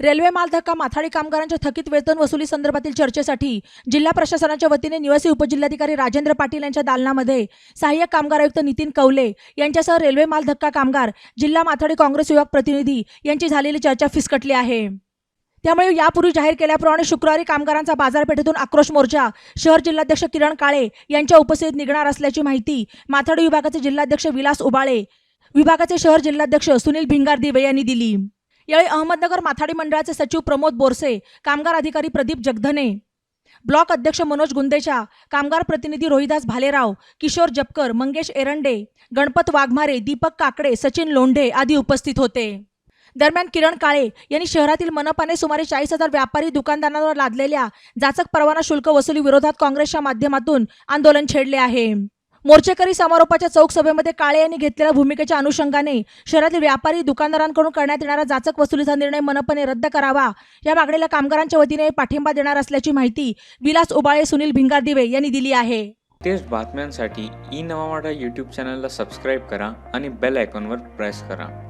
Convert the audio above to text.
Railway Maldhakka माथाडी कामगारांच्या थकीत वेतन वसुली संदर्भातील चर्चेसाठी जिल्हा प्रशासनाच्या वतीने निवासी उपजिल्हाधिकारी राजेंद्र पाटील यांच्या दालनामध्ये सहाय्यक कामगार आयुक्त नितीन कवले यांच्यासह रेल्वे मालधक्का कामगार जिल्हा माथाडी काँग्रेस विभाग प्रतिनिधी यांची झालेली चर्चा फिसकटली आहे. त्यामुळे यापूर्वी जाहीर केल्याप्रमाणे शुक्रवारी कामगारांचा बाजारपेठेतून आक्रोश मोर्चा शहर जिल्हाध्यक्ष किरण काळे यांच्या उपस्थितीत निघणार असल्याची माहिती माथाडी विभागाचे जिल्हाध्यक्ष विलास उबाळे विभागाचे शहर जिल्हाध्यक्ष सुनील भिंगार दिवे यांनी दिली. यावेळी अहमदनगर माथाडी मंडळाचे सचिव प्रमोद बोरसे कामगार अधिकारी प्रदीप जगधने ब्लॉक अध्यक्ष मनोज गुंदेचा कामगार प्रतिनिधी रोहिदास भालेराव किशोर जपकर मंगेश एरंडे गणपत वाघमारे दीपक काकडे सचिन लोंढे आदी उपस्थित होते. दरम्यान किरण काळे यांनी शहरातील मनपाने सुमारे चाळीस हजार व्यापारी दुकानदारांवर लादलेल्या जाचक परवाना शुल्क वसुली विरोधात काँग्रेसच्या माध्यमातून आंदोलन छेडले आहे. मोर्चेकरी समारोपाच्या चौक सभेमध्ये काळे यांनी घेतलेल्या भूमिकेच्या अनुषंगाने शहरातील व्यापारी दुकानदारांकडून करण्यात येणारा जाचक वसुलीचा निर्णय मनपने रद्द करावा. या मागणीला कामगारांच्या वतीने पाठिंबा देणार असल्याची माहिती विलास उबाळे सुनील भिंगारदिवे यांनी दिली आहे. तेच बातम्यांसाठी ई नवा यूट्यूब चॅनलला सबस्क्राईब करा आणि बेल आयकॉनवर प्रेस करा.